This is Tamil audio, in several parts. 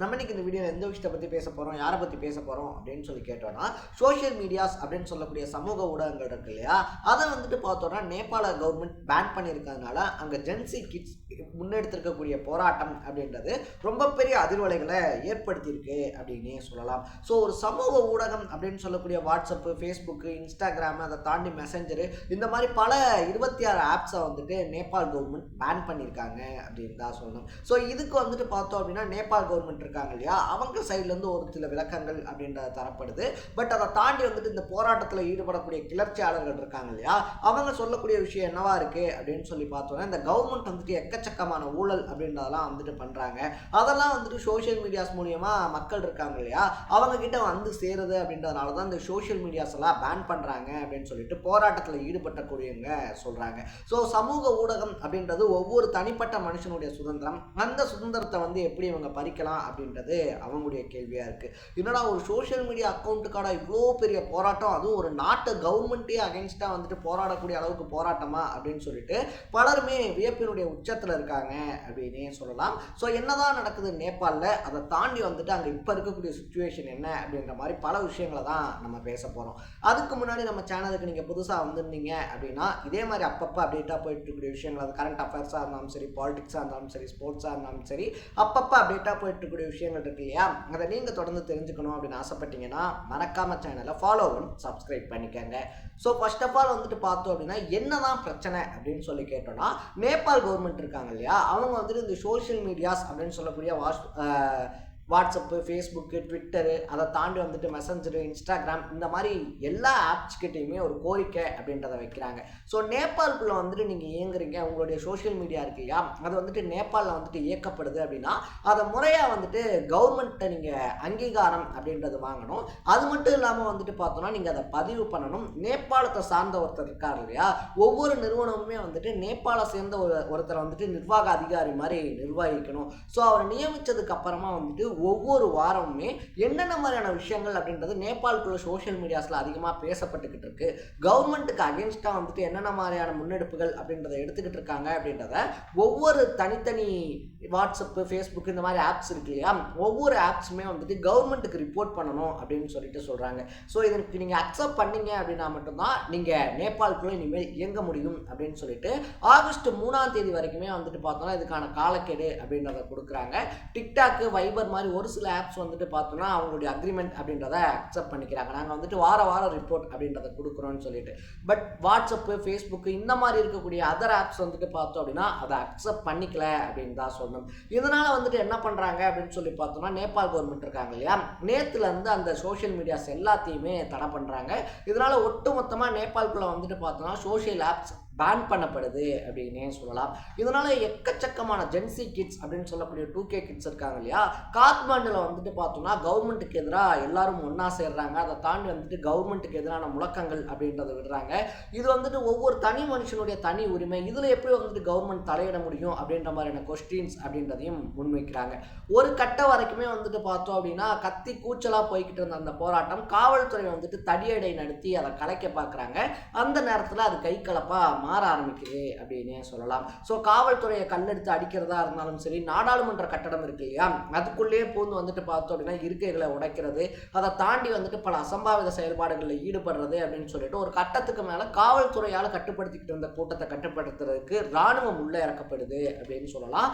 நம்ம இன்னைக்கு இந்த வீடியோவில் எந்த விஷயத்தை பற்றி பேச போகிறோம் யாரை பற்றி பேச போகிறோம் அப்படின்னு சொல்லி கேட்டோம்னா சோஷியல் மீடியாஸ் அப்படின்னு சொல்லக்கூடிய சமூக ஊடகங்கள் இருக்கு இல்லையா? அதை வந்துட்டு பார்த்தோன்னா நேபாள கவர்மெண்ட் பேன் பண்ணியிருக்கிறதுனால அங்கே ஜென்சி கிட்ஸ் முன்னெடுத்திருக்கக்கூடிய போராட்டம் அப்படின்றது ரொம்ப பெரிய அதிர்வலைகளை ஏற்படுத்தியிருக்கு அப்படின்னே சொல்லலாம். ஸோ ஒரு சமூக ஊடகம் அப்படின்னு சொல்லக்கூடிய வாட்ஸ்அப்பு ஃபேஸ்புக்கு இன்ஸ்டாகிராம் அதை தாண்டி மெசஞ்சரு இந்த மாதிரி பல இருபத்தி ஆறு ஆப்ஸை வந்துட்டு நேபாள் கவர்மெண்ட் பேன் பண்ணியிருக்காங்க அப்படின்னு தான் சொல்லணும். ஸோ இதுக்கு வந்துட்டு பார்த்தோம் அப்படின்னா நேபாள் கவர்மெண்ட் இருக்காங்க இல்லையா? அவங்க சைட்லேருந்து ஒரு சில விளக்கங்கள் அப்படின்றது தரப்படுது. பட் அதை தாண்டி வந்துட்டு இந்த போராட்டத்தில் ஈடுபடக்கூடிய கிளர்ச்சியாளர்கள் இருக்காங்க இல்லையா? அவங்க சொல்லக்கூடிய விஷயம் என்னவா இருக்கு அப்படின்னு சொல்லி பார்த்தோன்னா இந்த கவர்மெண்ட் வந்துட்டு எக்கச்சக்கமான ஊழல் அப்படின்றதெல்லாம் வந்துட்டு பண்ணுறாங்க அதெல்லாம் வந்துட்டு சோஷியல் மீடியாஸ் மூலியமாக மக்கள் இருக்காங்க இல்லையா? அவங்க கிட்ட வந்து சேருது அப்படின்றதுனால தான் இந்த சோஷியல் மீடியாஸ் எல்லாம் பேன் பண்ணுறாங்க அப்படின்னு சொல்லிட்டு போராட்டத்தில் ஈடுபட்டக்கூடியவங்க சொல்கிறாங்க ஸோ சமூக ஊடகம் அப்படின்றது ஒவ்வொரு தனிப்பட்ட மனுஷனுடைய சுதந்திரம். அந்த சுதந்திரத்தை வந்து எப்படி இவங்க பறிக்கலாம்? அப்படின்றது அவங்களுடைய கேள்வியாக இருக்குது என்னடா ஒரு சோஷியல் மீடியா அக்கௌண்ட்டுக்கான இவ்வளோ பெரிய போராட்டம்? அதுவும் ஒரு நாட்டு கவர்மெண்ட்டே அகென்ஸ்டாக வந்துட்டு போராடக்கூடிய அளவுக்கு போராட்டமா? அப்படின்னு சொல்லிட்டு பலருமே வியப்பினுடைய உச்சத்தில் இருக்காங்க அப்படின்னே சொல்லலாம். ஸோ என்னதான் நடக்குது நேபாளில் அதை தாண்டி வந்துட்டு அங்கே இப்போ இருக்கக்கூடிய சுச்சுவேஷன் என்ன அப்படின்ற மாதிரி பல விஷயங்களை தான் நம்ம பேச போகிறோம் அதுக்கு முன்னாடி நம்ம சேனலுக்கு நீங்கள் புதுசாக வந்திருந்தீங்க அப்படின்னா இதே மாதிரி அப்பப்போ அப்டேட்டாக போயிட்டு இருக்கக்கூடிய விஷயங்கள் அது கரண்ட் அஃபேர்ஸாக இருந்தாலும் சரி பாலிடிக்ஸாக இருந்தாலும் சரி ஸ்போர்ட்ஸாக இருந்தாலும் சரி அப்பப்போ அப்டேட்டாக போயிட்டு இருக்கக்கூடிய விஷயங்கள் இருக்கு இல்லையா? அதை நீங்கள் தொடர்ந்து தெரிஞ்சுக்கணும் அப்படின்னு ஆசைப்பட்டீங்கன்னா மறக்காம சேனலை ஃபாலோ பண்ணி சப்ஸ்கிரைப் பண்ணிக்கோங்க. ஸோ ஃபர்ஸ்ட் ஆஃப் ஆல் வந்துட்டு பார்த்தோம் அப்படின்னா என்னதான் பிரச்சனை அப்படின்னு சொல்லி கேட்டோம்னா நேபாள் கவர்மெண்ட் இருக்காங்க இல்லையா? அவங்க வந்துட்டு இந்த சோஷியல் மீடியாஸ் அப்படின்னு சொல்லக்கூடிய வாட்ஸ் வாட்ஸ்அப்பு ஃபேஸ்புக்கு ட்விட்டரு அதை தாண்டி வந்துட்டு மெசஞ்சரு இன்ஸ்டாகிராம் இந்த மாதிரி எல்லா ஆப்ஸ் கிட்டேயுமே ஒரு கோரிக்கை அப்படின்றத வைக்கிறாங்க. ஸோ நேபாளுக்குள்ளே வந்துட்டு நீங்கள் இயங்குறீங்க உங்களுடைய சோஷியல் மீடியா இருக்கு இல்லையா? அது வந்துட்டு நேபாளில் வந்துட்டு இயக்கப்படுது அப்படின்னா அதை முறையாக வந்துட்டு கவர்மெண்ட்டை நீங்கள் அங்கீகாரம் அப்படின்றது வாங்கணும். அது மட்டும் இல்லாமல் வந்துட்டு பார்த்தோன்னா நீங்கள் அதை பதிவு பண்ணணும். நேபாளத்தை சார்ந்த ஒருத்தர் இருக்கார் இல்லையா? ஒவ்வொரு நிறுவனமுமே வந்துட்டு நேபாளை சேர்ந்த ஒரு ஒருத்தரை வந்துட்டு நிர்வாக அதிகாரி மாதிரி நிர்வகிக்கணும். ஸோ அவரை நியமித்ததுக்கு அப்புறமா வந்துட்டு ஒவ்வொரு வாரமுமே என்னென்ன மாதிரியான விஷயங்கள் அப்படின்றது நேபாளுக்குள்ள சோஷியல் மீடியாஸில் அதிகமாக பேசப்பட்டுக்கிட்டு இருக்கு. கவர்மெண்ட்டுக்கு அகேன்ஸ்டாக வந்துட்டு என்னென்ன மாதிரியான முன்னெடுப்புகள் அப்படின்றத எடுத்துக்கிட்டு இருக்காங்க அப்படின்றத ஒவ்வொரு தனித்தனி வாட்ஸ்அப்பு ஃபேஸ்புக் இந்த மாதிரி ஆப்ஸ் இருக்கு இல்லையா? ஒவ்வொரு ஆப்ஸுமே வந்துட்டு கவர்மெண்ட்டுக்கு ரிப்போர்ட் பண்ணணும் அப்படின்னு சொல்லிட்டு சொல்கிறாங்க ஸோ இதற்கு நீங்கள் அக்செப்ட் பண்ணீங்க அப்படின்னா மட்டும்தான் நீங்கள் நேபாளுக்குள்ளே இனிமேல் இயங்க முடியும் அப்படின்னு சொல்லிட்டு ஆகஸ்ட் மூணாம் தேதி வரைக்குமே வந்துட்டு பார்த்தோம்னா இதுக்கான காலக்கெடு அப்படின்றத கொடுக்குறாங்க. டிக்டாக்கு வைபர் மாதிரி ஒரு சில ஆப்ஸ் வந்துட்டு பார்த்தோம்னா அவங்களுடைய அக்ரிமெண்ட் அப்படின்றத அக்செப்ட் பண்ணிக்கிறாங்க. நாங்கள் வந்துட்டு வார வாரம் ரிப்போர்ட் அப்படின்றத கொடுக்குறோன்னு சொல்லிட்டு. பட் வாட்ஸ்அப்பு ஃபேஸ்புக்கு இந்த மாதிரி இருக்கக்கூடிய அதர் ஆப்ஸ் வந்துட்டு பார்த்தோம் அப்படின்னா அதை அக்செப்ட் பண்ணிக்கல அப்படின்னு தான் சொல்லணும். இதனால் வந்துட்டு என்ன பண்ணுறாங்க அப்படின்னு சொல்லி பார்த்தோம்னா நேபாள் கவர்மெண்ட் இருக்காங்க இல்லையா? நேற்றுலேருந்து அந்த சோஷியல் மீடியாஸ் எல்லாத்தையுமே தடை பண்ணுறாங்க இதனால் ஒட்டுமொத்தமாக நேபாளுக்குள்ளே வந்துட்டு பார்த்தோம்னா சோஷியல் ஆப்ஸ் பேன் பண்ணப்படுது அப்படின்னே சொல்லலாம். இதனால எக்கச்சக்கமான ஜென்சி கிட்ஸ் அப்படின்னு சொல்லக்கூடிய டூ கே கிட்ஸ் இருக்காங்க இல்லையா? காத்மாண்டில் வந்துட்டு பார்த்தோம்னா கவர்மெண்ட்டுக்கு எதிராக எல்லாரும் ஒன்றா சேர்றாங்க. அதை தாண்டி வந்துட்டு கவர்மெண்ட்டுக்கு எதிரான முழக்கங்கள் அப்படின்றத விடுறாங்க. இது வந்துட்டு ஒவ்வொரு தனி மனுஷனுடைய தனி உரிமை. இதில் எப்படி வந்துட்டு கவர்மெண்ட் தலையிட முடியும் அப்படின்ற மாதிரியான கொஸ்டின்ஸ் அப்படின்றதையும் முன்வைக்கிறாங்க. ஒரு கட்ட வரைக்குமே வந்துட்டு பார்த்தோம் அப்படின்னா கத்தி கூச்சலாக போய்கிட்டு இருந்த அந்த போராட்டம் காவல்துறை வந்துட்டு தடியடை நடத்தி அதை கலைக்க பார்க்குறாங்க. அந்த நேரத்தில் அது கை கலப்பாக மாற ஆரம்பிக்குது அப்படின்னு சொல்லலாம். ஸோ காவல்துறையை கல்லெடுத்து அடிக்கிறதா இருந்தாலும் சரி நாடாளுமன்ற கட்டடம் இருக்கு இல்லையா? அதுக்குள்ளேயே பூந்து வந்துட்டு பார்த்தோம் அப்படின்னா இருக்கைகளை உடைக்கிறது அதை தாண்டி வந்துட்டு பல அசம்பாவித செயல்பாடுகளில் ஈடுபடுறது அப்படின்னு சொல்லிட்டு ஒரு கட்டத்துக்கு மேலே காவல்துறையால் கட்டுப்படுத்திக்கிட்டு இருந்த கூட்டத்தை கட்டுப்படுத்துறதுக்கு இராணுவம் உள்ள இறக்கப்படுது அப்படின்னு சொல்லலாம்.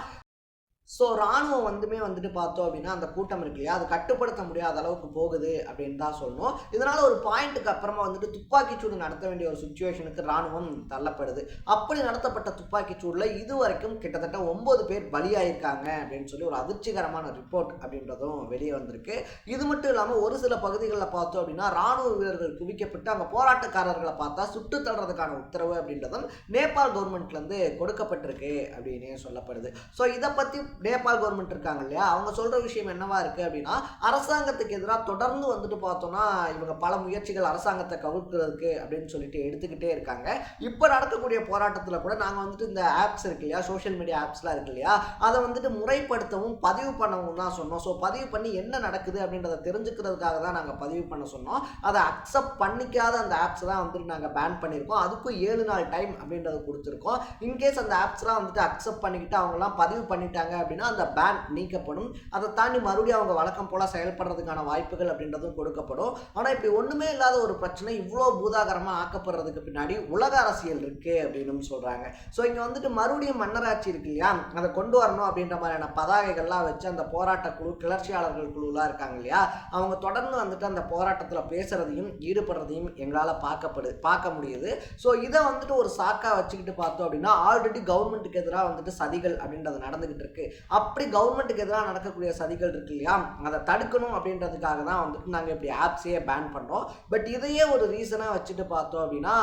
ஸோ ராணுவம் வந்துமே வந்துட்டு பார்த்தோம் அப்படின்னா அந்த கூட்டம் இருக்கு இல்லையா? அதை கட்டுப்படுத்த முடியாத அளவுக்கு போகுது அப்படின்னு தான் சொல்லணும். இதனால் ஒரு பாயிண்ட்டுக்கு அப்புறமா வந்துட்டு துப்பாக்கிச்சூடு நடத்த வேண்டிய ஒரு சுச்சுவேஷனுக்கு ராணுவம் தள்ளப்படுது. அப்படி நடத்தப்பட்ட துப்பாக்கிச்சூடில் இது வரைக்கும் கிட்டத்தட்ட ஒம்பது பேர் பலியாயிருக்காங்க அப்படின்னு சொல்லி ஒரு அதிர்ச்சிகரமான ரிப்போர்ட் அப்படின்றதும் வெளியே வந்திருக்கு. இது மட்டும் இல்லாமல் ஒரு சில பகுதிகளில் பார்த்தோம் அப்படின்னா ராணுவ வீரர்கள் குவிக்கப்பட்டு அங்கே போராட்டக்காரர்களை பார்த்தா சுட்டு தள்ளுறதுக்கான உத்தரவு அப்படின்றதும் நேபாள் கவர்மெண்ட்லேருந்து கொடுக்கப்பட்டிருக்கு அப்படின்னே சொல்லப்படுது. ஸோ இதை பற்றி நேபாள் கவர்மெண்ட் இருக்காங்க இல்லையா? அவங்க சொல்கிற விஷயம் என்னவா இருக்குது அப்படின்னா அரசாங்கத்துக்கு எதிராக தொடர்ந்து வந்துட்டு பார்த்தோம்னா இவங்க பல முயற்சிகள் அரசாங்கத்தை கவுக்கிறதுக்கு அப்படின்னு சொல்லிட்டு எடுத்துக்கிட்டே இருக்காங்க. இப்போ நடக்கக்கூடிய போராட்டத்தில் கூட நாங்கள் வந்துட்டு இந்த ஆப்ஸ் இருக்கு இல்லையா? சோஷியல் மீடியா ஆப்ஸ்லாம் இருக்கு இல்லையா? அதை வந்துட்டு முறைப்படுத்தவும் பதிவு பண்ணவும் தான் சொன்னோம். ஸோ பதிவு பண்ணி என்ன நடக்குது அப்படின்றத தெரிஞ்சுக்கிறதுக்காக தான் நாங்கள் பதிவு பண்ண சொன்னோம். அதை அக்செப்ட் பண்ணிக்காத அந்த ஆப்ஸ் தான் வந்துட்டு நாங்கள் பேன் பண்ணியிருக்கோம். அதுக்கும் ஏழு நாள் டைம் அப்படின்றத கொடுத்துருக்கோம். இன்கேஸ் அந்த ஆப்ஸ்லாம் வந்துட்டு அக்செப்ட் பண்ணிக்கிட்டு அவங்கலாம் பதிவு பண்ணிட்டாங்க அப்படின்னா அந்த பேன் நீக்கப்படும். அதை தாண்டி மறுபடியும் அவங்க வழக்கம் போல் செயல்படுறதுக்கான வாய்ப்புகள் அப்படின்றதும் கொடுக்கப்படும். ஆனால் இப்படி ஒன்றுமே இல்லாத ஒரு பிரச்சனை இவ்வளோ பூதாகரமாக ஆக்கப்படுறதுக்கு பின்னாடி உலக அரசியல் இருக்குது அப்படின்னு சொல்கிறாங்க ஸோ இங்கே வந்துட்டு மறுபடியும் மன்னராட்சி இருக்கு இல்லையா? அதை கொண்டு வரணும் அப்படின்ற மாதிரியான பதாகைகள்லாம் வச்சு அந்த போராட்ட குழு கிளர்ச்சியாளர்கள் குழுலாம் இருக்காங்க இல்லையா? அவங்க தொடர்ந்து வந்துட்டு அந்த போராட்டத்தில் பேசுகிறதையும் ஈடுபடுறதையும் எங்களால் பார்க்கப்படுது பார்க்க முடியுது. ஸோ இதை வந்துட்டு ஒரு சாக்கா வச்சுக்கிட்டு பார்த்தோம் அப்படின்னா ஆல்ரெடி கவர்மெண்ட்டுக்கு எதிராக வந்துட்டு சதிகள் அப்படின்றது நடந்துகிட்டு இருக்கு. அப்படி கவர்மெண்ட்டுக்கு எதிராக நடக்கக்கூடிய சதிகள் இருக்கு இல்லையா? அதை தடுக்கணும் அப்படின்றதுக்காக தான் வந்துட்டு நாங்கள் இப்படி ஆப்ஸையே பேன் பண்ணோம் பட் இதையே ஒரு ரீசனாக வச்சுட்டு பார்த்தோம் அப்படின்னா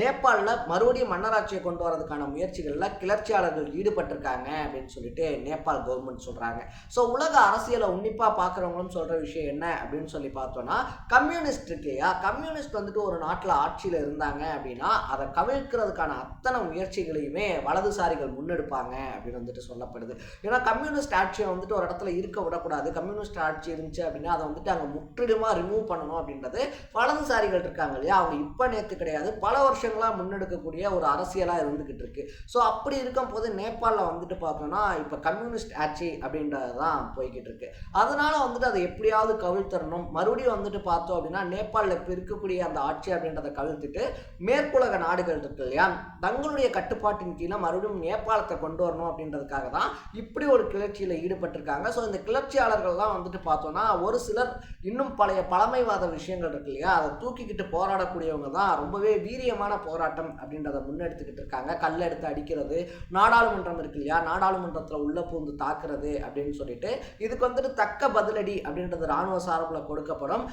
நேபாளில் மறுபடியும் மன்னராட்சியை கொண்டு வரதுக்கான முயற்சிகளில் கிளர்ச்சியாளர்கள் ஈடுபட்டிருக்காங்க அப்படின்னு சொல்லிட்டு நேபாள் கவர்மெண்ட் சொல்கிறாங்க ஸோ உலக அரசியலை உன்னிப்பாக பார்க்குறவங்களும் சொல்கிற விஷயம் என்ன அப்படின்னு சொல்லி பார்த்தோன்னா கம்யூனிஸ்ட் இருக்கு இல்லையா? கம்யூனிஸ்ட் வந்துட்டு ஒரு நாட்டில் ஆட்சியில் இருந்தாங்க அப்படின்னா அதை கவிழ்க்கிறதுக்கான அத்தனை முயற்சிகளையுமே வலதுசாரிகள் முன்னெடுப்பாங்க அப்படின்னு வந்துட்டு சொல்லப்படுது. ஏன்னா கம்யூனிஸ்ட் ஆட்சியை வந்துட்டு ஒரு இடத்துல இருக்க விடக்கூடாது. கம்யூனிஸ்ட் ஆட்சி இருந்துச்சு அப்படின்னா அதை வந்துட்டு அங்கே முற்றிலுமாக ரிமூவ் பண்ணணும் அப்படின்றது வலதுசாரிகள் இருக்காங்க இல்லையா? அவங்க இப்போ நேற்று கிடையாது. பல வருஷங்களாக முன்னெடுக்கக்கூடிய ஒரு அரசியலாக இருந்துக்கிட்டு இருக்கு. ஸோ அப்படி இருக்கும் போது நேபாளில் வந்துட்டு பார்த்தோம்னா இப்போ கம்யூனிஸ்ட் ஆட்சி அப்படின்றது தான் போய்கிட்டு இருக்கு. அதனால வந்துட்டு அதை எப்படியாவது கவிழ்த்தரணும். மறுபடியும் வந்துட்டு பார்த்தோம் அப்படின்னா நேபாளில் இப்போ இருக்கக்கூடிய அந்த ஆட்சி அப்படின்றத கவிழ்த்துட்டு மேற்குலக நாடுகள் இருக்கு இல்லையா? தங்களுடைய கட்டுப்பாட்டின் கீழே மறுபடியும் நேபாளத்தை கொண்டு வரணும் அப்படின்றதுக்காக தான் இப்படி இப்படி ஒரு கிளர்ச்சியில் ஈடுபட்டிருக்காங்க. ஸோ இந்த கிளர்ச்சியாளர்கள்லாம் வந்துட்டு பார்த்தோன்னா ஒரு சிலர் இன்னும் பழைய பழமைவாத விஷயங்கள் இருக்கு இல்லையா? அதை தூக்கிக்கிட்டு போராடக்கூடியவங்க தான் ரொம்பவே வீரியமான போராட்டம் அப்படின்றத முன்னெடுத்துக்கிட்டு இருக்காங்க. கல் எடுத்து அடிக்கிறது நாடாளுமன்றம் இருக்கு இல்லையா? நாடாளுமன்றத்தில் உள்ள பூந்து தாக்குறது அப்படின்னு சொல்லிட்டு இதுக்கு வந்துட்டு தக்க பதிலடி அப்படின்றது ராணுவ சார்பில் கொடுக்கப்படும்.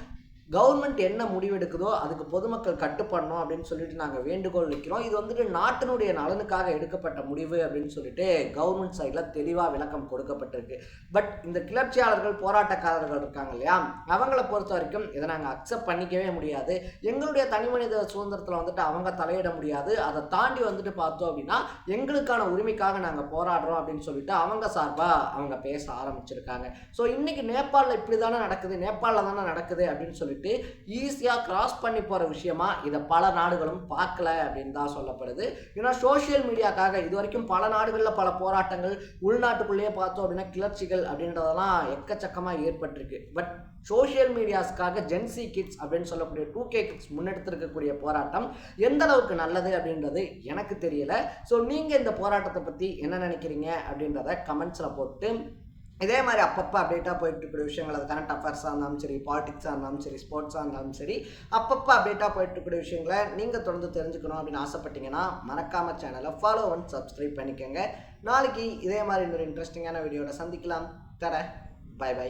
கவர்மெண்ட் என்ன முடிவெடுக்குதோ அதுக்கு பொதுமக்கள் கட்டுப்படணும் அப்படின்னு சொல்லிட்டு நாங்கள் வேண்டுகோள் வைக்கிறோம். இது வந்துட்டு நாட்டினுடைய நலனுக்காக எடுக்கப்பட்ட முடிவு அப்படின்னு சொல்லிட்டு கவர்மெண்ட் சைடில் தெளிவாக விளக்கம் கொடுக்கப்பட்டிருக்கு. பட் இந்த கிளர்ச்சியாளர்கள் போராட்டக்காரர்கள் இருக்காங்க இல்லையா? அவங்கள பொறுத்த வரைக்கும் இதை நாங்கள் அக்செப்ட் பண்ணிக்கவே முடியாது. எங்களுடைய தனி மனித சுதந்திரத்தில் வந்துட்டு அவங்க தலையிட முடியாது. அதை தாண்டி வந்துட்டு பார்த்தோம் அப்படின்னா எங்களுக்கான உரிமைக்காக நாங்கள் போராடுறோம் அப்படின்னு சொல்லிட்டு அவங்க சார்பாக அவங்க பேச ஆரம்பிச்சிருக்காங்க. ஸோ இன்னைக்கு நேபாளில் இப்படி தானே நடக்குது? நேபாளில் தானே நடக்குது அப்படின்னு சொல்லிட்டு ஈஸியாக கிராஸ் பண்ணி போகிற விஷயமா இதை பல நாடுகளும் பார்க்கல அப்படின்னு தான் சொல்லப்படுது. ஏன்னா சோஷியல் மீடியாக்காக இது வரைக்கும் பல நாடுகளில் பல போராட்டங்கள் உள்நாட்டுக்குள்ளேயே பார்த்தோம் அப்படின்னா கிளர்ச்சிகள் அப்படின்றதெல்லாம் எக்கச்சக்கமாக ஏற்பட்டிருக்கு. பட் சோஷியல் மீடியாஸ்க்காக ஜென்சி கிட்ஸ் அப்படின்னு சொல்லக்கூடிய டூ கே கிட்ஸ் முன்னெடுத்திருக்கக்கூடிய போராட்டம் எந்த அளவுக்கு நல்லது அப்படின்றது எனக்கு தெரியல. ஸோ நீங்கள் இந்த போராட்டத்தை பற்றி என்ன நினைக்கிறீங்க அப்படின்றத கமெண்ட்ஸில் போட்டு இதே மாதிரி அப்பப்போ அப்டேட்டாக போயிட்டு இருக்கிற விஷயங்கள் அது கரண்ட் அஃபேர்ஸாக இருந்தாலும் சரி பாலிடிக்ஸாக இருந்தாலும் சரி ஸ்போர்ட்ஸாக இருந்தாலும் சரி அப்பப்போ அப்டேட்டாக போயிட்டு இருக்கிற விஷயங்களை நீங்கள் தொடர்ந்து தெரிஞ்சுக்கணும் அப்படின்னு ஆசைப்பட்டீங்கன்னா மறக்காமல் சேனலை ஃபாலோ அண்ட் சப்ஸ்கிரைப் பண்ணிக்கோங்க. நாளைக்கு இதே மாதிரி இன்னொரு இன்ட்ரெஸ்டிங்கான வீடியோவில் சந்திக்கலாம். தர பை பை